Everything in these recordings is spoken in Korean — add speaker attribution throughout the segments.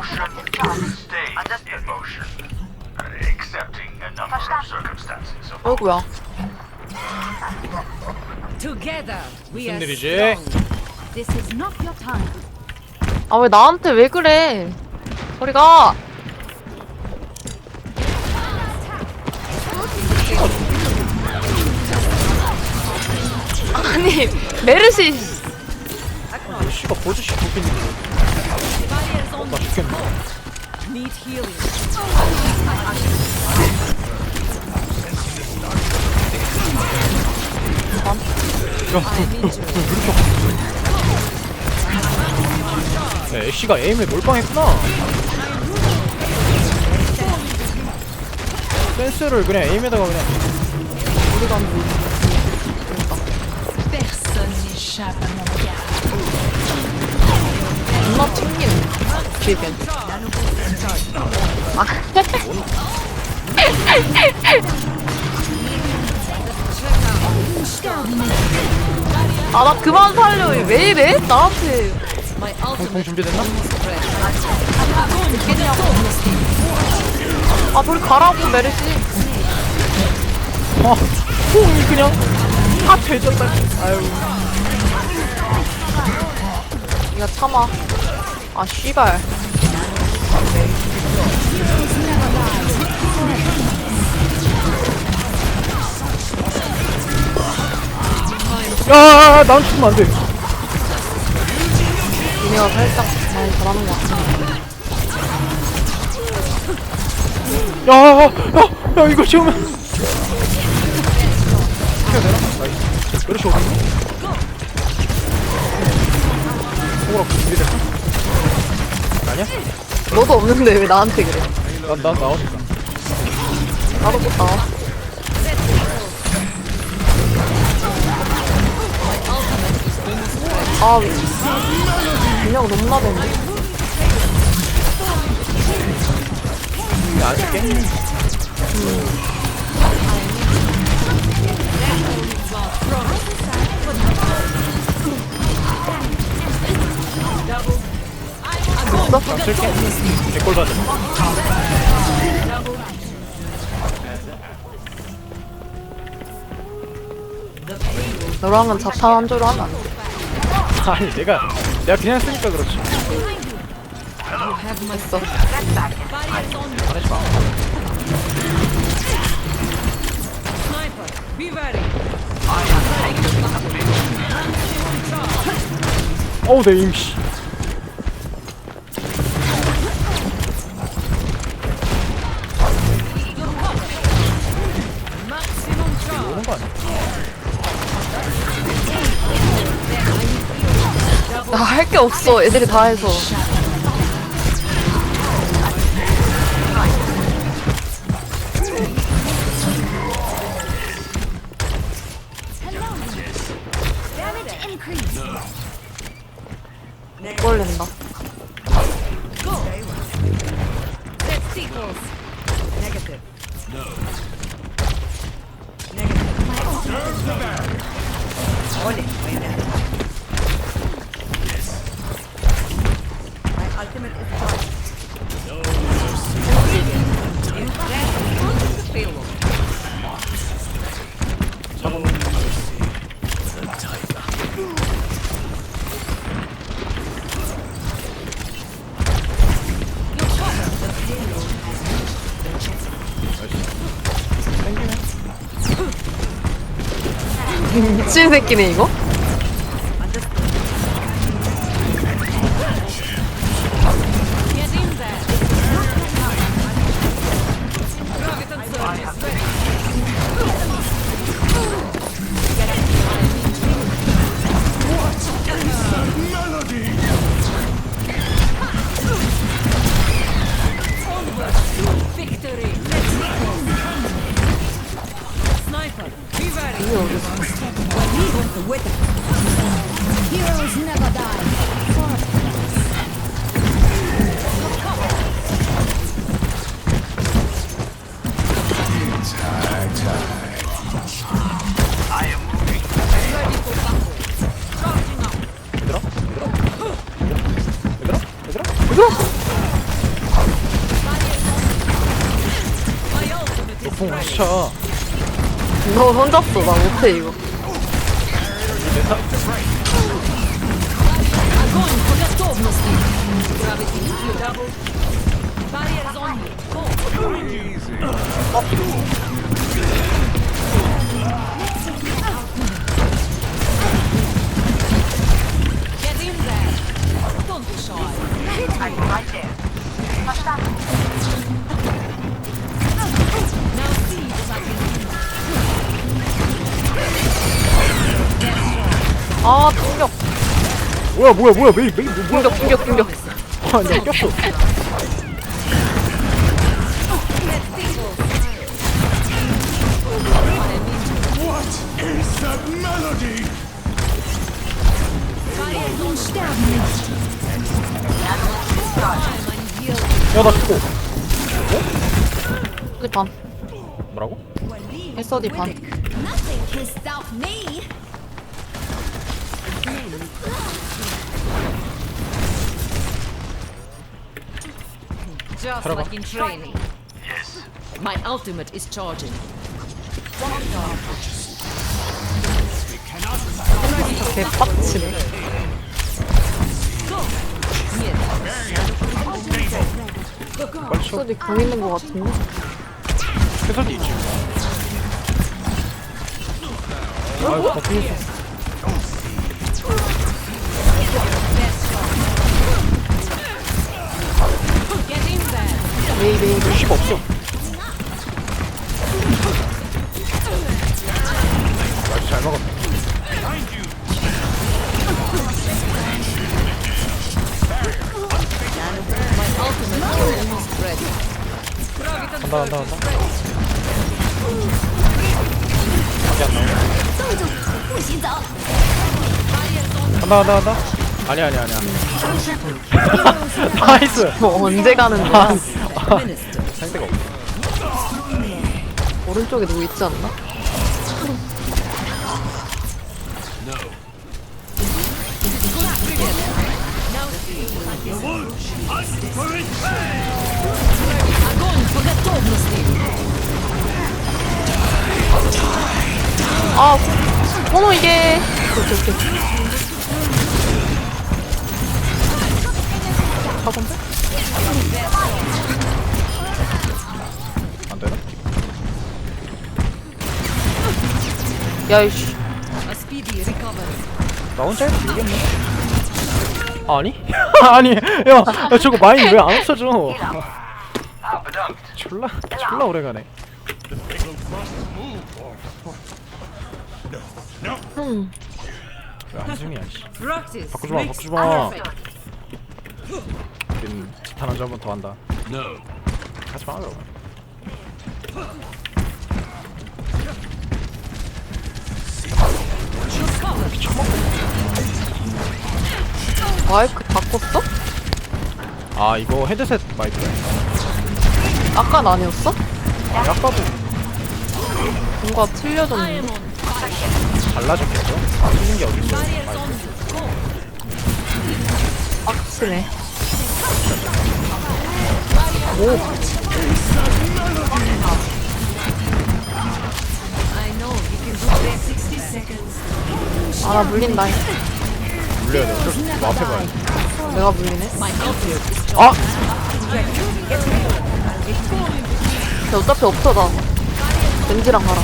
Speaker 1: motion, stay in motion. Accepting a number of circumstances. of
Speaker 2: 어이구야.
Speaker 3: Together we
Speaker 4: 무슨
Speaker 3: are
Speaker 4: 일이지?
Speaker 3: strong. This is not your time.
Speaker 2: 아 왜 나한테 왜 그래? 저리 가. 아니 메르시
Speaker 4: 씨가 보즈씨 도핑인 야 애쉬가 에임에 몰빵했구나 센스를 그냥 에임에다가 그냥
Speaker 2: 우리가
Speaker 3: mon regard.
Speaker 2: 존나 튕기는 기겐. 아. 아, 나 그만 살려. 왜 이래? 나한테.
Speaker 4: 공, 준비됐나?
Speaker 2: 아, 저리 가라고, 메르시.
Speaker 4: 아 공이 그냥 아 되졌다 아유
Speaker 2: 니가 참아. 아, 씨발.
Speaker 4: 야 난 죽으면 안 돼
Speaker 2: 니네가 살짝 많이 잘하는 것 같아.
Speaker 4: 야야 야 이거 지우면 해야 되나? 나이스 그렇지 어디 있니? 소라 준비됐어? 아니야?
Speaker 2: 너도 없는데 왜 나한테 그래?
Speaker 4: 난, 난 나오니까
Speaker 2: 나도 못 나와. 아, 왜. 그냥 너무 나대네.
Speaker 4: 안쓸 게안 쓸게 개꼴 받아
Speaker 2: 너랑은 자판 한 조로 하면 안 돼.
Speaker 4: 아니 내가 내가 그냥 쓰니까 그렇지
Speaker 2: 됐어.
Speaker 4: 말하지 마. 어우 내 임씨
Speaker 2: 나 할 게 없어. 애들이 다 해서. 걸린다. 미친 새끼네, 이거?
Speaker 3: Heroes never. It's high time. I am moving. Ready
Speaker 4: for battle.
Speaker 3: Charging up. 얘들아, 얘들아, you. Go. Get in there. Don't be shy. Now
Speaker 2: 아 충격.
Speaker 4: 뭐야 뭐야 뭐야 메이 메이 뭐, 뭐야
Speaker 2: 충격 충격 충격.
Speaker 4: 아 내가 꼈어 야나 죽고
Speaker 2: 어디 반.
Speaker 4: 뭐라고?
Speaker 2: 했어 디 반.
Speaker 3: Nothing can stop me. Just
Speaker 4: 들어가.
Speaker 3: like in training.
Speaker 1: Yes.
Speaker 3: My ultimate is charging.
Speaker 2: 개 빡치네.
Speaker 4: 빨리 쳐
Speaker 2: 어디 공 있는 거 같은데.
Speaker 4: 해설이 있지 아유 버티겠어 루시가 없어 아주 잘 먹었다. 간다 간다 간다 밖에 안 나오네 간다 간다 간다 아니야 아니야 아니야 나이스
Speaker 2: 뭐 언제 가는 거야?
Speaker 4: 상대가 없어.
Speaker 2: 오른쪽에 누구 있지 않나? 아, 번호 이게. 오케이 오케이.
Speaker 4: 가건데?
Speaker 2: 야, 이씨.
Speaker 3: A speedy recovery.
Speaker 4: 나 혼자 해도 되겠네 아니? 아니 야, 야 저거 마인 왜 안 없어져. 졸라 졸라 오래가네
Speaker 2: 음.
Speaker 4: 왜 한숨이야 씨
Speaker 3: Practice.
Speaker 4: 바꾸지 마,
Speaker 3: makes
Speaker 4: 바꾸지 마.
Speaker 3: perfect.
Speaker 4: 우린 기타 한잔번더 한다
Speaker 1: No.
Speaker 4: 하지 마 그러면
Speaker 2: 마이크 바꿨어?
Speaker 4: 아 이거 헤드셋 마이크야
Speaker 2: 아깐 아니었어?
Speaker 4: 아니 아까도
Speaker 2: 뭔가 틀려졌는데.
Speaker 4: 달라졌겠죠? 아 틀린 게 어딨어 마이크.
Speaker 2: 빡치네.
Speaker 3: I
Speaker 2: 아, 나 물린다.
Speaker 4: 물려야 돼 어쩔 수 없어 너 앞에 봐야 돼
Speaker 2: 내가 물리네.
Speaker 4: 아!
Speaker 2: 근데 어차피 없어, 나. 렌즈랑 가라.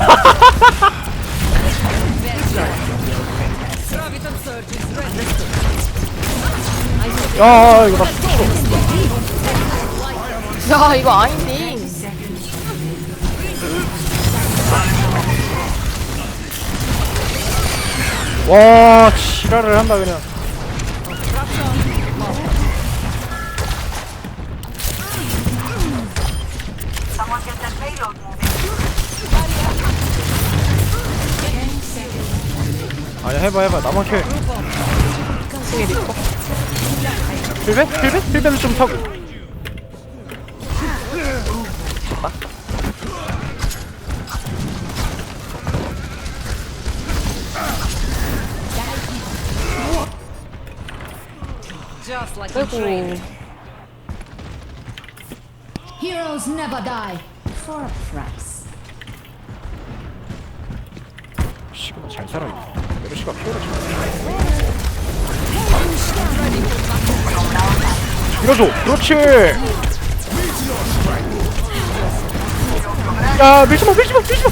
Speaker 4: 야 이거 나
Speaker 2: 야, 이거 아닌데.
Speaker 4: 와 지랄을 한다 그냥 아니야 해봐 해봐 나만 캐. 필벤? 필벤? 필벤을 좀 타고
Speaker 2: 아이고.
Speaker 3: Heroes never die. For a price.
Speaker 4: 시그마 잘 살아있네. 메르시가 피오라 잘 밀어줘! 그렇지! 야 밀지마 밀지마 밀지마!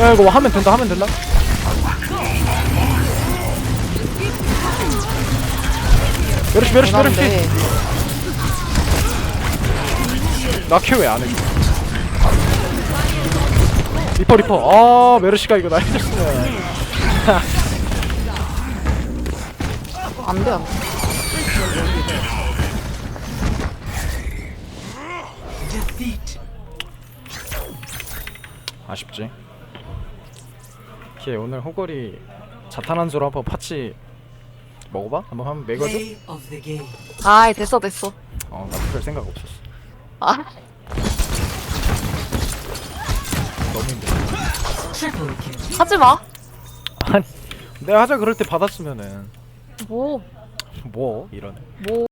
Speaker 4: 야 이거 하면 된다 하면 된다 메르시 메르시 메르시
Speaker 2: 대단한데.
Speaker 4: 나큐 왜안 해? 리퍼 리퍼 아 메르시가 이거 나 해줬으면
Speaker 2: 안 돼, 안 돼.
Speaker 4: 아쉽지 걔 오늘 호걸이 자탄한 수로 한번 파치 먹어봐? 한번
Speaker 5: the game.
Speaker 2: 아이, 됐어, 됐어.
Speaker 4: 어나 그럴 생각 없었어
Speaker 2: 아,
Speaker 4: 너무 힘들어
Speaker 5: Triple kill.
Speaker 2: 하지 마.
Speaker 4: 아니 내가 하자 그럴 때 받았으면은
Speaker 2: 뭐,
Speaker 4: 뭐 이러네
Speaker 2: 뭐.